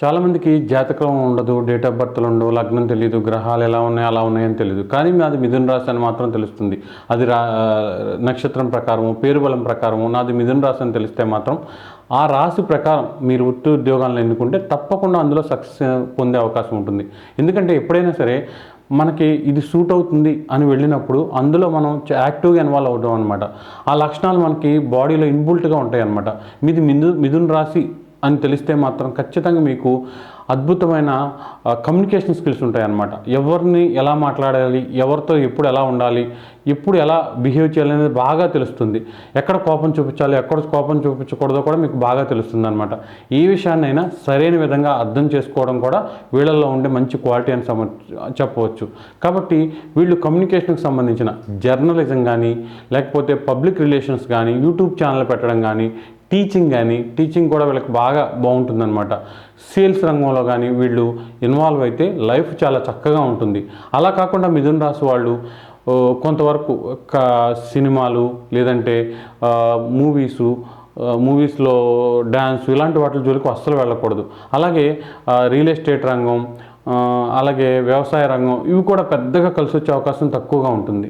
చాలామందికి జాతకం ఉండదు డేట్ ఆఫ్ బర్త్లు ఉండవు లగ్నం తెలియదు గ్రహాలు ఎలా ఉన్నాయి అలా ఉన్నాయని తెలియదు కానీ నాది మిథున రాశి అని మాత్రం తెలుస్తుంది. అది రా నక్షత్రం ప్రకారము పేరు బలం ప్రకారము నాది మిథున రాశి అని తెలిస్తే మాత్రం ఆ రాశి ప్రకారం మీరు వృత్తి ఉద్యోగాలను ఎన్నుకుంటే తప్పకుండా అందులో సక్సెస్ పొందే అవకాశం ఉంటుంది. ఎందుకంటే ఎప్పుడైనా సరే మనకి ఇది సూట్ అవుతుంది అని వెళ్ళినప్పుడు అందులో మనం యాక్టివ్గా ఇన్వాల్వ్ అవుతాం అనమాట ఆ లక్షణాలు మనకి బాడీలో ఇన్బుల్ట్గా ఉంటాయి అనమాట మీది మిథు మిథున్ రాశి అని తెలిస్తే మాత్రం ఖచ్చితంగా మీకు అద్భుతమైన కమ్యూనికేషన్ స్కిల్స్ ఉంటాయన్నమాట. ఎవరిని ఎలా మాట్లాడాలి ఎవరితో ఎప్పుడు ఎలా ఉండాలి ఎప్పుడు ఎలా బిహేవ్ చేయాలి అనేది బాగా తెలుస్తుంది. ఎక్కడ కోపం చూపించాలి ఎక్కడ కోపం చూపించకూడదో కూడా మీకు బాగా తెలుస్తుంది అనమాట ఏ విషయాన్నైనా సరైన విధంగా అర్థం చేసుకోవడం కూడా వీళ్ళల్లో ఉండే మంచి క్వాలిటీ అని సమ చెప్పవచ్చు. కాబట్టి వీళ్ళు కమ్యూనికేషన్కి సంబంధించిన జర్నలిజం కానీ లేకపోతే పబ్లిక్ రిలేషన్స్ కానీ యూట్యూబ్ ఛానల్ పెట్టడం కానీ టీచింగ్ కానీ టీచింగ్ కూడా వీళ్ళకి బాగా బాగుంటుందన్నమాట. సేల్స్ రంగంలో కానీ వీళ్ళు ఇన్వాల్వ్ అయితే లైఫ్ చాలా చక్కగా ఉంటుంది. అలా కాకుండా మిథున్ రాశి వాళ్ళు కొంతవరకు సినిమాలు లేదంటే మూవీసు మూవీస్లో డ్యాన్స్ ఇలాంటి వాటి జోలికి అస్సలు వెళ్ళకూడదు. అలాగే రియల్ ఎస్టేట్ రంగం అలాగే వ్యవసాయ రంగం ఇవి కూడా పెద్దగా కలిసి వచ్చే అవకాశం తక్కువగా ఉంటుంది.